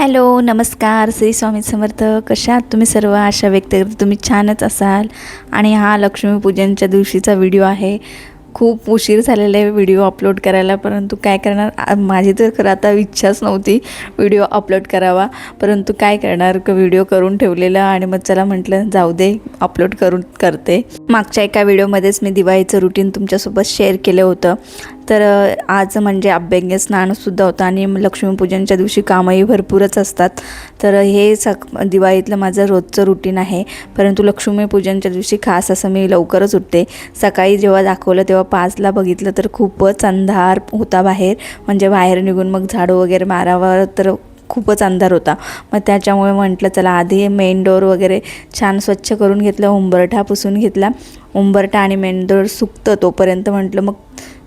Hello नमस्कार. श्री स्वामी समर्थ. कशा आहात तुम्ही सर्व? आशा व्यक्त करते तुम्ही छानच असाल. आणि हा लक्ष्मीपूजनच्या दिवशीचा व्हिडिओ आहे. खूप उशीर झालेला आहे व्हिडिओ अपलोड करायला परंतु काय करणार? माझी तर खरं आता इच्छाच नव्हती व्हिडिओ अपलोड करावा. परंतु काय करणार? का व्हिडिओ करून ठेवलेला आणि मग चला म्हटलं जाऊ दे अपलोड करून करते. मागच्या एका व्हिडिओमध्येच मी दिवाळीचं रुटीन तुमच्यासोबत शेअर केलं होतं. तर आज म्हणजे अभ्यंग स्नानसुद्धा होतं आणि लक्ष्मीपूजनच्या दिवशी कामही भरपूरच असतात. तर हे सक दिवाळीतलं माझं रोजचं रुटीन आहे. परंतु लक्ष्मीपूजनच्या दिवशी खास असं मी लवकरच उठते. सकाळी जेव्हा दाखवलं तेव्हा पाचला बघितलं तर खूपच अंधार होता बाहेर. म्हणजे बाहेर निघून मग झाडू वगैरे मारावं तर खूपच अंधार होता. मग त्याच्यामुळे म्हटलं चला आधी मेन डोअर वगैरे छान स्वच्छ करून घेतलं उंबरठा पुसून घेतला. उंबरठा आणि मेन डोअर सुकतं तोपर्यंत म्हटलं मग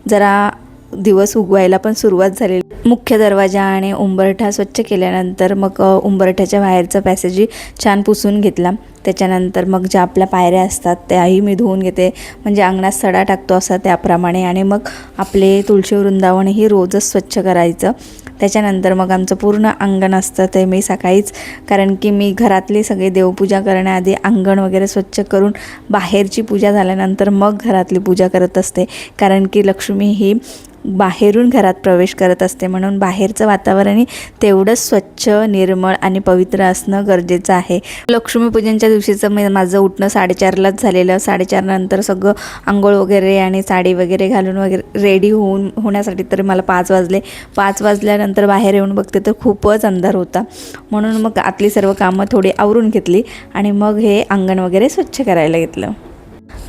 जरा दिवस उगवायला पण सुरुवात झाली मुख्य दरवाजा आणि उंबरठा स्वच्छ केल्यानंतर मग उंबरठ्याच्या बाहेरचा पॅसेजही छान पुसून घेतला. त्याच्यानंतर मग ज्या आपल्या पायऱ्या असतात त्याही मी धुवून घेते. म्हणजे अंगणात सडा टाकतो असा त्याप्रमाणे. आणि मग आपले तुळशी वृंदावनही रोजच स्वच्छ करायचं. त्याच्यानंतर मग आमचं पूर्ण अंगण असतं ते मी सकाळीच कारण की मी घरातली सगळी देवपूजा करण्याआधी अंगण वगैरे स्वच्छ करून बाहेरची पूजा झाल्यानंतर मग घरातली पूजा करत असते. कारण की लक्ष्मी ही बाहेरून घरात प्रवेश करत असते. म्हणून बाहेरचं वातावरणही तेवढंच स्वच्छ निर्मळ आणि पवित्र असणं गरजेचं आहे. लक्ष्मीपूजनच्या दिवशीचं मी माझं उठणं साडेचारलाच झालेलं. साडेचार नंतर सगळं आंघोळ वगैरे आणि साडी वगैरे घालून वगैरे रेडी होऊन होण्यासाठी तर मला पाच वाजले. पाच वाजल्यानंतर बाहेर येऊन बघते तर खूपच अंधार होता. म्हणून मग आतली सर्व कामं थोडी आवरून घेतली आणि मग हे अंगण वगैरे स्वच्छ करायला घेतलं.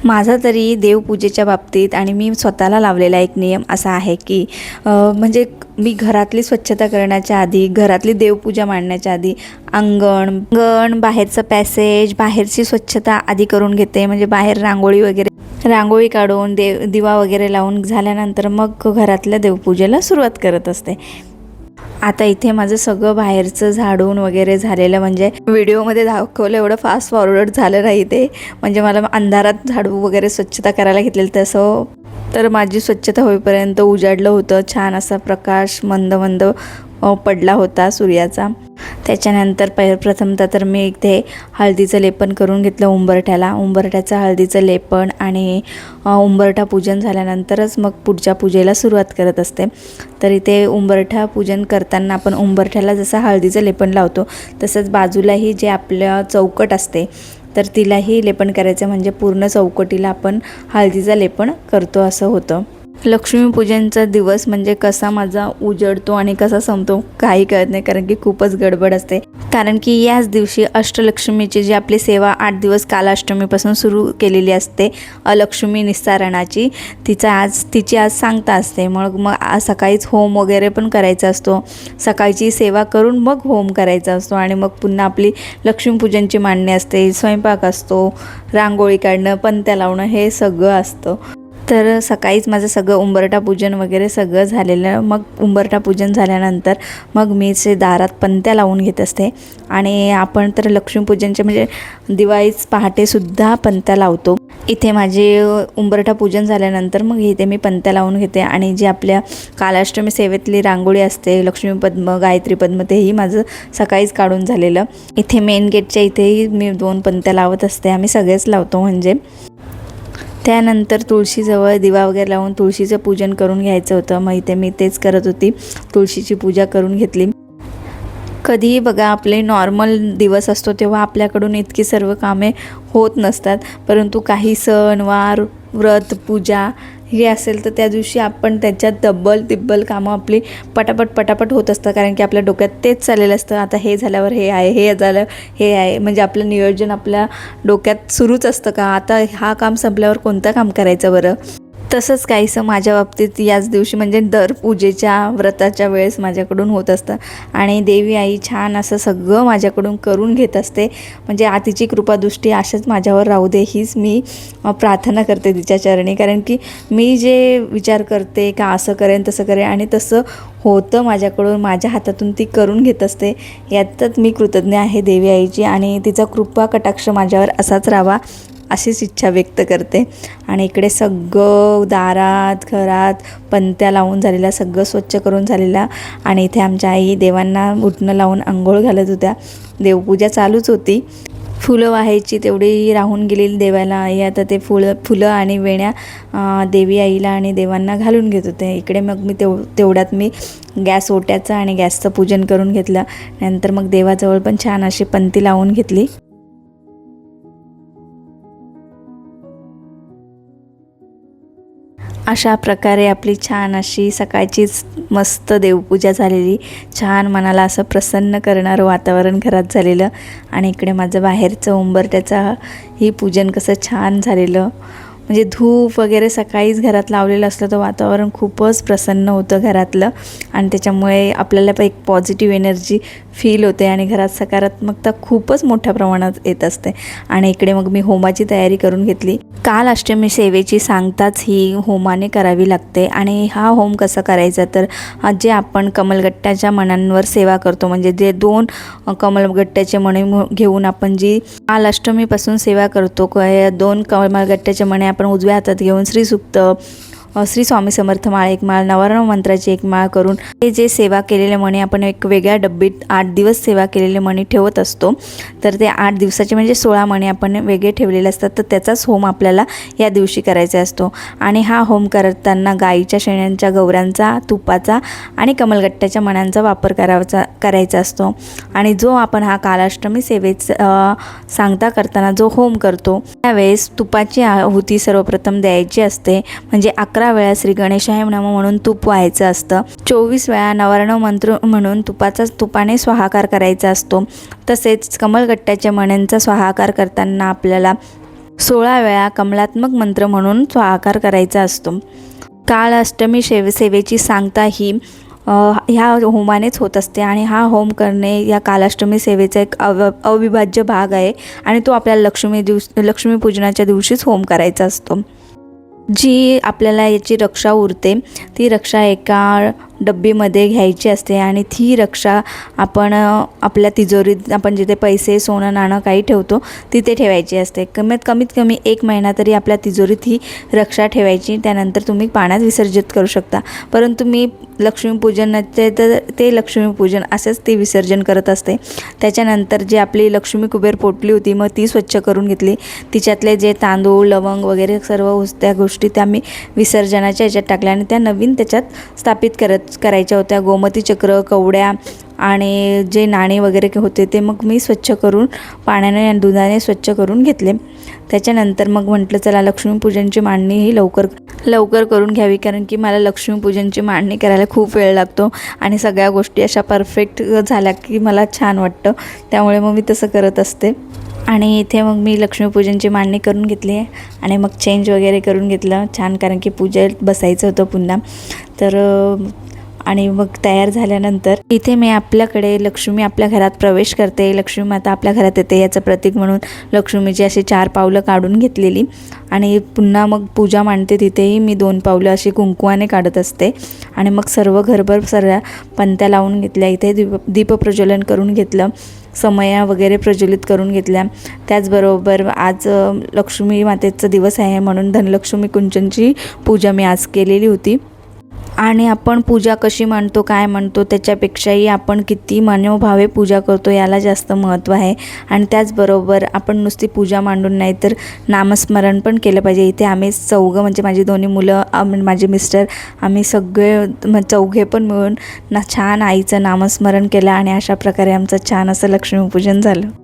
माझा तरी देवपूजेच्या बाबतीत आणि मी स्वतःला लावलेला एक नियम असा आहे की म्हणजे मी घरातली स्वच्छता करण्याच्या आधी घरातली देवपूजा मांडण्याच्या आधी अंगण गण बाहेरचं पॅसेज बाहेरची स्वच्छता आधी करून घेते. म्हणजे बाहेर रांगोळी वगैरे रांगोळी काढून देव दिवा वगैरे लावून झाल्यानंतर मग घरातल्या देवपूजेला सुरुवात करत असते. आता इथे माझं सगळं बाहेरचं झाडून वगैरे झालेलं म्हणजे व्हिडिओमध्ये दाखवलं एवढं फास्ट फॉरवर्ड झालं नाही ते म्हणजे मला अंधारात झाडू वगैरे स्वच्छता करायला घेतलेलं तसं. तर माझी स्वच्छता होईपर्यंत उजाडलं होतं. छान असा प्रकाश मंद मंद. पडला होता सूर्याचा. त्याच्यानंतर पहि प्रथमतः तर मी इथे हळदीचं लेपन करून घेतलं उंबरठ्याला. उंबरठ्याचं हळदीचं लेपन आणि उंबरठा पूजन झाल्यानंतरच मग पुढच्या पूजेला सुरुवात करत असते. तर इथे उंबरठा पूजन करताना आपण उंबरठ्याला जसं हळदीचं लेपन लावतो तसंच बाजूलाही जे आपलं चौकट असते तर तिलाही लेपन करायचं म्हणजे पूर्ण चौकटीला आपण हळदीचं लेपन करतो असं होतं. लक्ष्मीपूजनचा दिवस म्हणजे कसा माझा उजडतो आणि कसा संपतो काही कळत नाही कारण की खूपच गडबड असते. कारण की याच दिवशी अष्टलक्ष्मीची जी आपली सेवा आठ दिवस कालाष्टमीपासून सुरू केलेली असते अलक्ष्मी निस्तारणाची तिचा आज तिची आज सांगता असते. मग मग आज सकाळीच होम वगैरे पण करायचा असतो. सकाळची सेवा करून मग होम करायचा असतो आणि मग पुन्हा आपली लक्ष्मीपूजनची मांडणी असते स्वयंपाक असतो रांगोळी काढणं पंत्या लावणं हे सगळं असतं. तर सकाळीच माझं सगळं उंबरठा पूजन वगैरे सगळं झालेलं. मग उंबरठा पूजन झाल्यानंतर मग मी ते दारात पंत्या लावून घेत असते. आणि आपण तर लक्ष्मीपूजनचे म्हणजे दिवाळीच पहाटेसुद्धा पंत्या लावतो. इथे माझे उंबरठा पूजन झाल्यानंतर मग इथे मी पंत्या लावून घेते. आणि जी आपल्या कालाष्टमी सेवेतली रांगोळी असते लक्ष्मी पद्म गायत्री पद्म तेही माझं सकाळीच काढून झालेलं. इथे मेन गेटच्या इथेही मी दोन पंत्या लावत असते. आम्ही सगळेच लावतो म्हणजे. त्यानंतर तुळशीजवळ दिवा वगैरे लावून तुळशीचं पूजन करून घ्यायचं होतं. मग इथे मी तेच करत होती. तुळशीची पूजा करून घेतली. कधीही बघा आपले नॉर्मल दिवस असतो तेव्हा आपल्याकडून इतकी सर्व कामे होत नसतात. परंतु काही सण वार व्रत पूजा हे असेल तर त्या दिवशी आपण त्याच्यात डब्बल तिब्बल कामं आपली पटापट पटापट होत असतं कारण की आपल्या डोक्यात तेच चाललेलं असतं. आता हे झाल्यावर हे आहे हे झालं हे आहे. म्हणजे आपलं नियोजन आपल्या डोक्यात सुरूच असतं का? आता हा काम संपल्यावर कोणतं काम करायचं बरं? तसंच काहीसं माझ्या बाबतीत याच दिवशी म्हणजे दर पूजेच्या व्रताच्या वेळेस माझ्याकडून होत असतं. आणि देवी आई छान असं सगळं माझ्याकडून करून घेत असते. म्हणजे आतीची कृपादृष्टी अशाच माझ्यावर राहू दे हीच मी प्रार्थना करते तिच्या चरणी. कारण की मी जे विचार करते का असं करेन तसं करेन आणि तसं होतं माझ्याकडून माझ्या हातातून ती करून घेत असते यातच मी कृतज्ञ आहे देवी आईची. आणि तिचा कृपा कटाक्ष माझ्यावर असाच राहावा. अशीच इच्छा व्यक्त करते. आणि इकडे सगळं दारात घरात पंत्या लावून झालेल्या सगळं स्वच्छ करून झालेल्या. आणि इथे आमच्या आई देवांना उठणं लावून आंघोळ घालत होत्या. देवपूजा चालूच होती. फुलं वाहायची तेवढी राहून गेलेली देवाला आई. आता ते फुलं फुलं आणि वेण्या देवी आईला आणि देवांना घालून घेत होते. इकडे मग मी तेव तेवढ्यात मी गॅस ओट्याचं आणि गॅसचं पूजन करून घेतलं. नंतर मग देवाजवळ पण छान अशी पंती लावून घेतली. अशा प्रकारे आपली छान अशी सकाळचीच मस्त देवपूजा झालेली. छान मनाला असं प्रसन्न करणारं वातावरण घरात झालेलं. आणि इकडे माझं बाहेरचं उंबरट्याचा ही पूजन कसं छान झालेलं. म्हणजे धूप वगैरे सकाळीच घरात लावलेलं असलं तर वातावरण खूपच प्रसन्न होतं घरातलं. आणि त्याच्यामुळे आपल्याला पण एक पॉझिटिव्ह एनर्जी फील होते आणि घरात सकारात्मकता खूपच मोठ्या प्रमाणात येत असते. आणि इकडे मग मी होमाची तयारी करून घेतली. काल अष्टमी सेवेची सांगताच ही होमाने करावी लागते. आणि हा होम कसा करायचा? तर जे आपण कमलगट्ट्याच्या मनांवर सेवा करतो म्हणजे जे दोन कमलगट्ट्याचे मणे घेऊन आपण जी काल अष्टमीपासून सेवा करतो या दोन कमलगट्ट्याचे मणे आपण उजव्या हातात घेऊन श्रीसुक्त श्री स्वामी समर्थ माळ एक माळ नवर्ण मंत्राची एक माळ करून ते जे सेवा केलेले मणी आपण एक वेगळ्या डब्बीत आठ दिवस सेवा केलेले मणी ठेवत असतो. तर ते आठ दिवसाचे म्हणजे सोळा मणी आपण वेगळे ठेवलेले असतात. तर त्याचाच होम आपल्याला या दिवशी करायचा असतो. आणि हा होम करताना गाईच्या शेण्यांच्या गौऱ्यांचा तुपाचा आणि कमलगट्ट्याच्या मण्यांचा वापर करायचा करायचा असतो. आणि जो आपण हा कालाष्टमी सेवेचा सांगता करताना जो होम करतो त्यावेळेस तुपाची आहुती सर्वप्रथम द्यायची असते. म्हणजे अकरा वेळा श्री गणेशाय नम म्हणून तूप व्हायचं असतं. चोवीस वेळा नवर्ण मंत्र म्हणून तुपाचा तुपाने स्वाहाकार करायचा असतो. तसेच कमलगट्ट्याच्या मण्यांचा स्वाहाकार करताना आपल्याला सोळा वेळा कमलात्मक मंत्र म्हणून स्वाहाकार करायचा असतो. काळ अष्टमी शेव सेवेची सांगता ही ह्या होमानेच होत असते आणि हा होम करणे या कालाष्टमी सेवेचा एक अव अविभाज्य भाग आहे आणि तो आपल्याला लक्ष्मी दिवस लक्ष्मीपूजनाच्या दिवशीच होम करायचा असतो. जी आपल्याला याची रक्षा उरते ती रक्षा एका डब्बीमध्ये घ्यायची असते आणि ती रक्षा आपण आपल्या तिजोरीत आपण जिथे पैसे सोनं नाणं काही ठेवतो तिथे ठेवायची असते. कमीत कमीत कमी एक महिना तरी आपल्या तिजोरीत ही रक्षा ठेवायची. त्यानंतर तुम्ही पाण्यात विसर्जित करू शकता. परंतु मी लक्ष्मीपूजनाचे तर ते लक्ष्मीपूजन असंच ते विसर्जन करत असते. त्याच्यानंतर जी आपली लक्ष्मी कुबेर पोटली होती मग ती स्वच्छ करून घेतली. तिच्यातले जे तांदूळ लवंग वगैरे सर्व त्या गोष्टी त्या मी विसर्जनाच्या ह्याच्यात टाकल्या आणि त्या नवीन त्याच्यात स्थापित करत करायच्या होत्या. गोमती चक्र कवड्या आणि जे नाणे वगैरे होते ते मग मी स्वच्छ करून पाण्याने आणि दुधाने स्वच्छ करून घेतले. त्याच्यानंतर मग म्हटलं चला लक्ष्मीपूजनची मांडणी ही लवकर लवकर करून घ्यावी कारण की मला लक्ष्मीपूजनची मांडणी करायला खूप वेळ लागतो आणि सगळ्या गोष्टी अशा परफेक्ट झाल्या की मला छान वाटतं. त्यामुळे मग मी तसं करत असते. आणि इथे मग मी लक्ष्मीपूजनची मांडणी करून घेतली आहे आणि मग चेंज वगैरे करून घेतलं छान कारण की पूजेत बसायचं होतं पुन्हा. तर आणि मग तयार झाल्यानंतर इथे मी आपल्याकडे लक्ष्मी आपल्या घरात प्रवेश करते. लक्ष्मी माता आपल्या घरात येते. याचं प्रतीक म्हणून लक्ष्मीची अशी चार पावलं काढून घेतलेली. आणि पुन्हा मग पूजा मांडते. तिथेही मी दोन पावलं अशी कुंकुवाने काढत असते. आणि मग सर्व घरभर सर्व पंत्या लावून घेतल्या. इथे दीप दीपप्रज्वलन करून घेतलं. समया वगैरे प्रज्वलित करून घेतल्या. त्याचबरोबर आज लक्ष्मी मातेचा दिवस आहे म्हणून धनलक्ष्मी कुंचनची पूजा मी आज केलेली होती. आणि आपण पूजा कशी म्हणतो काय म्हणतो त्याच्यापेक्षाही आपण किती मनोभावे पूजा करतो याला जास्त महत्त्व आहे. आणि त्याचबरोबर आपण नुसती पूजा मांडून नाही तर नामस्मरण पण केलं पाहिजे. इथे आम्ही चौघं म्हणजे माझी दोन्ही मुलं म्हणजे माझे मिस्टर आम्ही सगळे चौघे पण मिळून ना छान आईचं नामस्मरण केलं आणि अशा प्रकारे आमचं छान असं लक्ष्मीपूजन झालं.